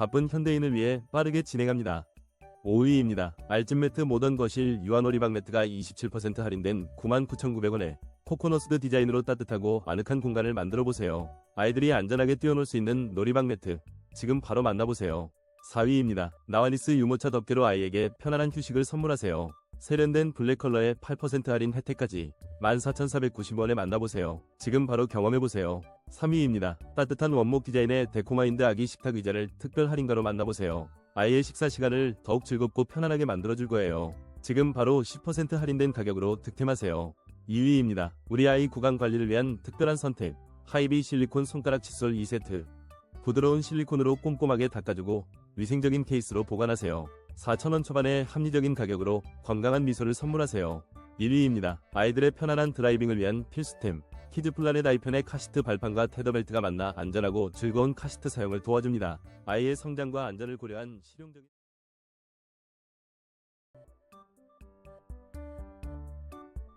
바쁜 현대인을 위해 빠르게 진행합니다. 5위입니다. 알집 매트 모던 거실 유아놀이방 매트가 27% 할인된 99,900원에 코코너스드 디자인으로 따뜻하고 아늑한 공간을 만들어 보세요. 아이들이 안전하게 뛰어놀 수 있는 놀이방 매트 지금 바로 만나보세요. 4위입니다. 나와니스 유모차 덮개로 아이에게 편안한 휴식을 선물하세요. 세련된 블랙 컬러의 8% 할인 혜택까지 14,490원에 만나보세요. 지금 바로 경험해보세요. 3위입니다. 따뜻한 원목 디자인의 데코마인드 아기 식탁 의자를 특별 할인가로 만나보세요. 아이의 식사 시간을 더욱 즐겁고 편안하게 만들어줄 거예요. 지금 바로 10% 할인된 가격으로 득템하세요. 2위입니다. 우리 아이 구강 관리를 위한 특별한 선택. 하이비 실리콘 손가락 칫솔 2세트. 부드러운 실리콘으로 꼼꼼하게 닦아주고 위생적인 케이스로 보관하세요. 4,000원 초반의 합리적인 가격으로 건강한 미소를 선물하세요. 1위입니다. 아이들의 편안한 드라이빙을 위한 필수템. 키즈플라넷 아이편의 카시트 발판과 테더벨트가 만나 안전하고 즐거운 카시트 사용을 도와줍니다. 아이의 성장과 안전을 고려한 실용적인